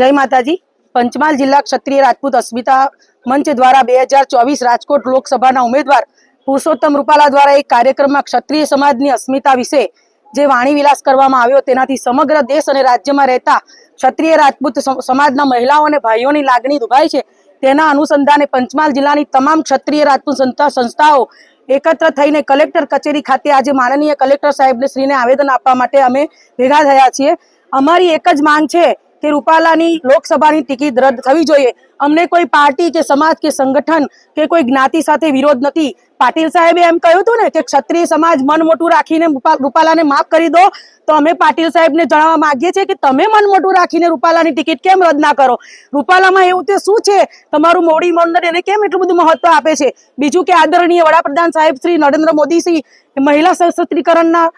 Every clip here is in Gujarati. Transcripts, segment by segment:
જય માતાજી. પંચમહાલ જિલ્લા ક્ષત્રિય રાજપૂત અસ્મિતા મંચ દ્વારા બે રાજકોટ લોકસભાના ઉમેદવાર પુરુષોત્તમ રૂપાલા દ્વારા એક કાર્યક્રમમાં ક્ષત્રિય સમાજની અસ્મિતા વિશે જે વાણી વિલાસ કરવામાં આવ્યો તેનાથી સમગ્ર દેશ અને રાજ્યમાં રહેતા ક્ષત્રિય રાજપૂત સમાજના મહિલાઓ અને ભાઈઓની લાગણી દુભાઈ છે. તેના અનુસંધાને પંચમહાલ જિલ્લાની તમામ ક્ષત્રિય રાજપૂત સંસ્થા, સંસ્થાઓ એકત્ર થઈને કલેક્ટર કચેરી ખાતે આજે માનનીય કલેક્ટર સાહેબને શ્રીને આવેદન આપવા માટે અમે ભેગા થયા છીએ. અમારી એક જ માંગ છે કે રૂપાલાની લોકસભાની ટિકિટ રદ થવી જોઈએ. અમને કોઈ પાર્ટી કે સમાજ કે સંગઠન કે કોઈ જ્ઞાતિ સાથે વિરોધ નથી. પાટીલ સાહેબે એમ કહ્યું હતું ને કે ક્ષત્રિય સમાજ મન મોટું રાખીને રૂપાલાને માફ કરી દો. તો અમે પાટીલ સાહેબને જણાવવા માંગીએ છીએ કે તમે મન મોટું રાખીને રૂપાલાની ટિકિટ કેમ રદ ના કરો? રૂપાલામાં એવું તે શું છે? તમારું મોડી મંડળ એને કેમ એટલું બધું મહત્વ આપે છે? બીજું કે આદરણીય વડાપ્રધાન સાહેબ શ્રી નરેન્દ્ર મોદી શ્રી મહિલા સશક્તિકરણના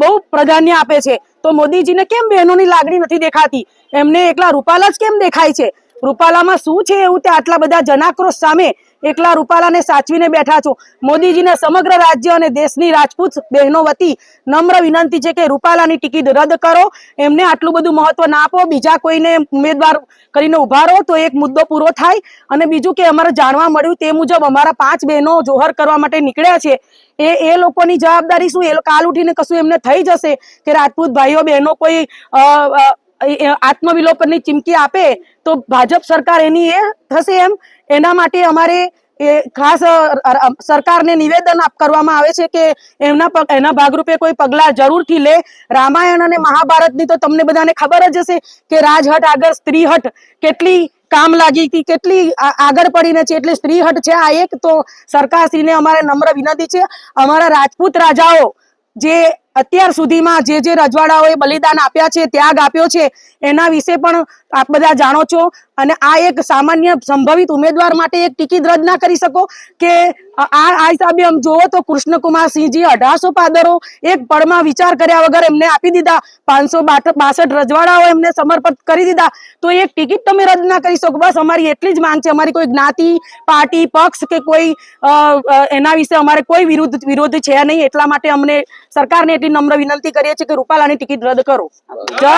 બહુ પ્રાધાન્ય આપે છે. તો મોદીજીને કેમ બહેનોની લાગણી નથી દેખાતી? એમને એકલા રૂપાલા જ કેમ દેખાય છે? રૂપાલામાં શું છે એવું તે આટલા બધા જનાક્રોશ સામે એકલા રૂપાલાને સાચવીને બેઠા છો. મોદીજીને સમગ્ર રાજ્ય અને દેશની રાજપૂત બહેનો વતી નમ્ર વિનંતી છે કે રૂપાલાની ટિકિટ રદ કરો. એમને આટલું બધું મહત્વ ના આપો. બીજા કોઈને ઉમેદવાર કરીને ઊભા રહો તો એક મુદ્દો પૂરો થાય. અને બીજું કે અમારે જાણવા મળ્યું તે મુજબ અમારા પાંચ બહેનો જોહર કરવા માટે નીકળ્યા છે. એ એ લોકોની જવાબદારી શું? એ કાલ ઉઠીને કશું એમને થઈ જશે? કે રાજપૂત ભાઈઓ બહેનો કોઈ આત્મવિલોપનની ચીમકી આપે તો ભાજપ સરકાર એની એ થશે એમ. એના માટે અમારે એ ખાસ સરકારને નિવેદન કરવામાં આવે છે કે એમના એના ભાગરૂપે કોઈ પગલાં જરૂરથી લે. રામાયણ અને મહાભારતની તો તમને બધાને ખબર જ હશે કે રાજહટ આગળ સ્ત્રીહટ કેટલી કામ લાગી હતી, કેટલી આગળ પડીને છે, એટલે સ્ત્રીહટ છે આ એક. તો સરકારશ્રીને અમારે નમ્ર વિનંતી છે. અમારા રાજપૂત રાજાઓ જે અત્યાર સુધીમાં જે જે રજવાડાઓએ બલિદાન આપ્યા છે, ત્યાગ આપ્યો છે, એના વિશે પણ આપ બધા જાણો છો. અને આ એક સામાન્ય સંભવિત ઉમેદવાર માટે એક ટિકિટ રદ ના કરી શકો કે આ આ હિસાબે આમ જોવો તો કૃષ્ણકુમાર સિંહજી અઢારસો પાદરો એક પળમાં વિચાર કર્યા વગર એમને આપી દીધા. પાંચસો બાસઠ રજવાડાઓ એમને સમર્પિત કરી દીધા. તો એક ટિકિટ તમે રદ ના કરી શકો. બસ અમારી એટલી જ માંગ છે. અમારી કોઈ જ્ઞાતિ, પાર્ટી, પક્ષ કે કોઈ એના વિશે અમારે કોઈ વિરુદ્ધ, વિરોધ છે નહીં. એટલા માટે અમને સરકારને એટલી નમ્ર વિનંતી કરીએ છીએ કે રૂપાલાની ટિકિટ રદ કરો. જય